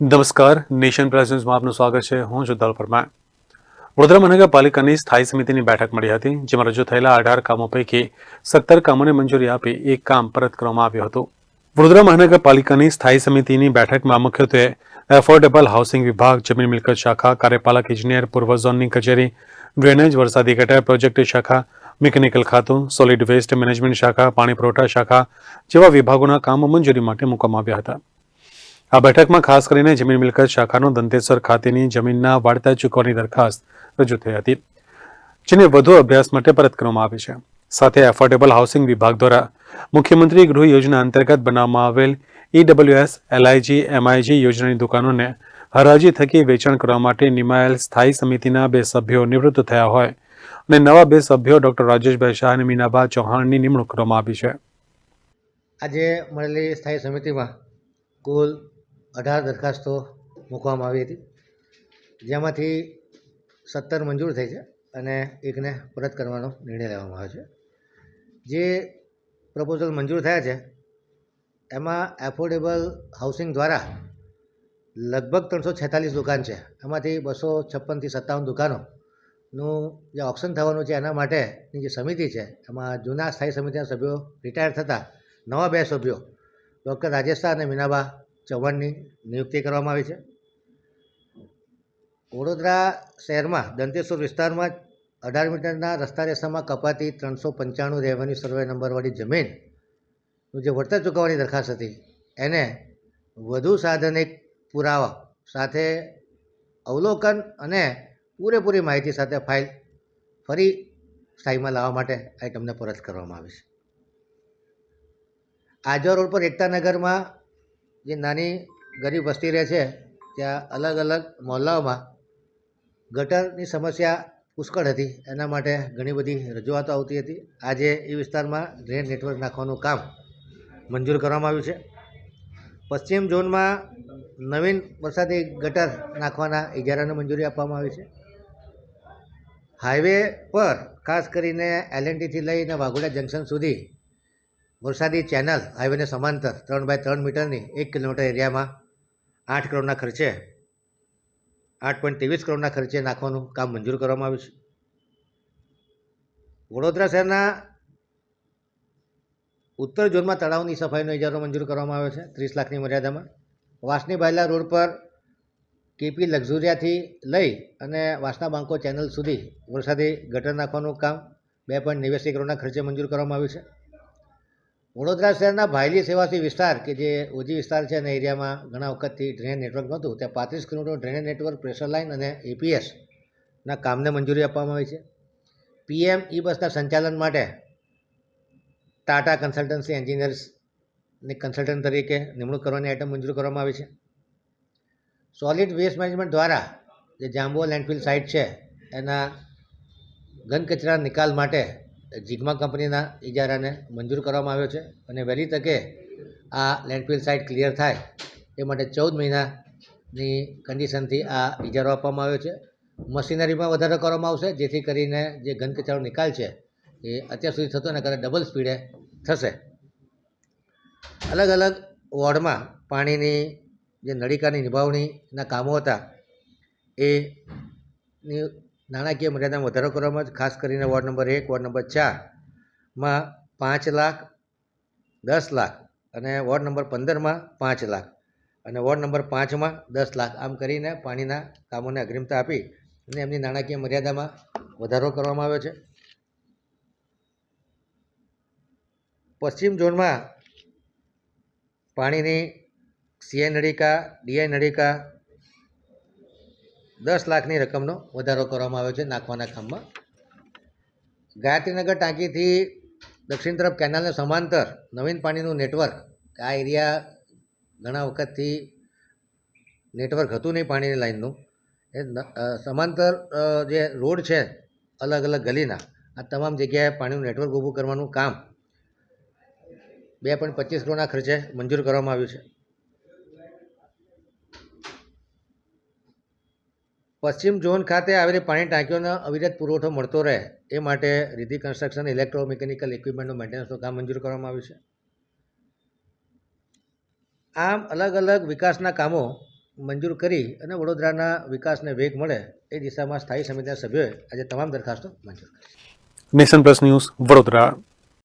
નમસ્કાર, નેશન પ્રેઝન્સમાં આપનું સ્વાગત છે. હું છું દલ પરમાર. વડોદરા મહાનગરપાલિકાની સ્થાયી સમિતિની બેઠક મળી હતી, જેમાં રજૂ થયેલા અઢાર કામો પૈકી સત્તર કામોને મંજૂરી આપી એક કામ પરત કરવામાં આવ્યું હતું. વડોદરા મહાનગરપાલિકાની સ્થાયી સમિતિની બેઠકમાં મુખ્યત્વે એફોર્ડેબલ હાઉસિંગ વિભાગ, જમીન મિલકત શાખા, કાર્યપાલક ઇજનેર પૂર્વ ઝોનની કચેરી, ડ્રેનેજ, વરસાદી ગટર પ્રોજેક્ટ શાખા, મિકેનિકલ ખાતું, સોલિડ વેસ્ટ મેનેજમેન્ટ શાખા, પાણી પુરવઠા શાખા જેવા વિભાગોના કામો મંજૂરી માટે મૂકવામાં આવ્યા હતા. આ બેઠકમાં ખાસ કરીને જમીન મિલકત શાખાનો દંતેશ્વર ખાતેની જમીનના વાડતા ચૂકવવાની દરખાસ્ત રજૂ થઈ હતી, જેને વધુ અભ્યાસ માટે પરત કરવામાં આવી છે. સાથે એફોર્ડેબલ હાઉસિંગ વિભાગ દ્વારા મુખ્યમંત્રી ગૃહ યોજના અંતર્ગત બનાવવામાં આવેલ ઈડબ્લ્યુએસ એલઆઈજી એમઆઈજી યોજનાની દુકાનોને હરાજી થકી વેચાણ કરવા માટે નિમાયેલ સ્થાયી સમિતિના બે સભ્યો નિવૃત્ત થયા હોય અને નવા બે સભ્યો ડોક્ટર રાજેશભાઈ શાહ અને મીનાબા ચૌહાણની નિમણૂક કરવામાં આવી છે. આજે મળેલી સ્થાયી સમિતિમાં કુલ અઢાર દરખાસ્તો મૂકવામાં આવી હતી. જેમાંથી સત્તર મંજૂર થઈ છે અને એકને પરત કરવાનો નિર્ણય લેવામાં આવ્યો છે. જે પ્રપોઝલ મંજૂર થયા છે, એમાં એફોર્ડેબલ હાઉસિંગ દ્વારા લગભગ ત્રણસો છેતાલીસ દુકાન છે. એમાંથી બસો છપ્પનથી સત્તાવન દુકાનોનું જે ઓપ્શન થવાનું છે, એના માટેની જે સમિતિ છે, એમાં જૂના સ્થાયી સમિતિના સભ્યો રિટાયર થતાં નવા બે સભ્યો ડૉક્ટર રાજેશ અને મીનાબા ચૌહાણની નિયુક્તિ કરવામાં આવી છે. વડોદરા શહેરમાં દંતેશ્વર વિસ્તારમાં અઢાર મીટરના રસ્તા રેસામાં કપાતી ત્રણસો પંચાણું રેવન્યુ સર્વે નંબરવાળી જમીનનું જે વળતર ચૂકવવાની દરખાસ્ત હતી, એને વધુ સાધનિક પુરાવા સાથે અવલોકન અને પૂરેપૂરી માહિતી સાથે ફાઇલ ફરી સ્થાયીમાં લાવવા માટે આઇટમને પરત કરવામાં આવી છે. આજવા રોડ પર એકતા નગરમાં જે નાની ગરીબ વસ્તી રહે છે, ત્યાં અલગ અલગ મહોલ્લાઓમાં ગટરની સમસ્યા પુષ્કળ હતી. એના માટે ઘણી બધી રજૂઆતો આવતી હતી. આજે એ વિસ્તારમાં ડ્રેન નેટવર્ક નાખવાનું કામ મંજૂર કરવામાં આવ્યું છે. પશ્ચિમ ઝોનમાં નવીન વરસાદી ગટર નાખવાના ઇજારાને મંજૂરી આપવામાં આવી છે. હાઈવે પર ખાસ કરીને એલએનટીથી લઈને વાઘોડા જંકશન સુધી વરસાદી ચેનલ હાઈવેને સમાંતર ત્રણ બાય ત્રણ મીટરની એક કિલોમીટર એરિયામાં આઠ કરોડના ખર્ચે, આઠ પોઈન્ટ ત્રેવીસ કરોડના ખર્ચે નાખવાનું કામ મંજૂર કરવામાં આવ્યું છે. વડોદરા શહેરના ઉત્તર ઝોનમાં તળાવની સફાઈનો ઇજારો મંજૂર કરવામાં આવ્યો છે, ત્રીસ લાખની મર્યાદામાં. વાસની બાયલા રોડ પર કેપી લક્ઝુરિયાથી લઈ અને વાસના બાંકો ચેનલ સુધી વરસાદી ગટર નાખવાનું કામ બે પોઈન્ટ નેવ્યાસી કરોડના ખર્ચે મંજૂર કરવામાં આવ્યું છે. વડોદરા શહેરના ભાયલી સેવાસી વિસ્તાર, કે જે ઓજી વિસ્તાર છે અને એરિયામાં ઘણા વખતથી ડ્રેનેજ નેટવર્ક નહોતું, ત્યાં પાંત્રીસ kilometre drainage network pressure line અને એપીએસના કામને મંજૂરી આપવામાં આવી છે. પીએમ ઈ બસના સંચાલન માટે ટાટા કન્સલ્ટન્સી એન્જિનિયર્સની કન્સલ્ટન્ટ તરીકે નિમણૂક કરવાની આઇટમ મંજૂર કરવામાં આવી છે. સોલિડ વેસ્ટ મેનેજમેન્ટ દ્વારા જે જાંબુઆ લેન્ડફિલ સાઇટ છે, એના ઘન કચરા નિકાલ માટે જીગમા કંપનીના ઇજારાને મંજૂર કરવામાં આવ્યો છે અને વહેલી તકે આ લેન્ડફિલ સાઇટ ક્લિયર થાય એ માટે ચૌદ મહિનાની કન્ડિશનથી આ ઇજારો આપવામાં આવ્યો છે. મશીનરીમાં વધારો કરવામાં આવશે, જેથી કરીને જે ઘન કચરાનો નિકાલ છે એ અત્યાર સુધી થતો એના કરતાં ડબલ સ્પીડે થશે. અલગ અલગ વોર્ડમાં પાણીની જે નળિકાની નિભાવણીના કામો હતા એની નાણાકીય મર્યાદામાં વધારો કરવામાં જ, ખાસ કરીને વોર્ડ નંબર એક, વોર્ડ નંબર ચારમાં પાંચ લાખ, દસ લાખ અને વોર્ડ નંબર પંદરમાં પાંચ લાખ અને વોર્ડ નંબર પાંચમાં દસ લાખ. આમ કરીને પાણીના કામોને અગ્રિમતા આપી અને એમની નાણાકીય મર્યાદામાં વધારો કરવામાં આવ્યો છે. પશ્ચિમ ઝોનમાં પાણીની સીઆઈ નળિકા ડીઆઈ નળિકા દસ લાખની રકમનો વધારો કરવામાં આવ્યો છે નાખવાના કામમાં ગાયત્રીનગર ટાંકીથી દક્ષિણ તરફ કેનાલને સમાંતર નવીન પાણીનું નેટવર્ક. આ એરિયા ઘણા વખતથી નેટવર્ક હતું નહીં પાણીની લાઇનનું એ સમાંતર જે રોડ છે અલગ અલગ ગલીના, આ તમામ જગ્યાએ પાણીનું નેટવર્ક ઊભું કરવાનું કામ બે પોઈન્ટ પચીસ કરોડના ખર્ચે મંજૂર કરવામાં આવ્યું છે. પશ્ચિમ ઝોન ખાતે આવેલી પાણી ટાંકીઓનો અવિરત પુરવઠો મળતો રહે, એ માટે રિધિ કન્સ્ટ્રક્શન, ઇલેક્ટ્રોમિકેનિકલ ઇક્વિપમેન્ટનું મેન્ટેનન્સનું કામ મંજૂર કરવામાં આવ્યું છે. આમ અલગ અલગ વિકાસના કામો મંજૂર કરી અને વડોદરાના વિકાસને વેગ મળે એ દિશામાં સ્થાયી સમિતિના સભ્યોએ આજે તમામ દરખાસ્તો મંજૂર કરી નેશન પ્લસ ન્યૂઝ વડોદરા.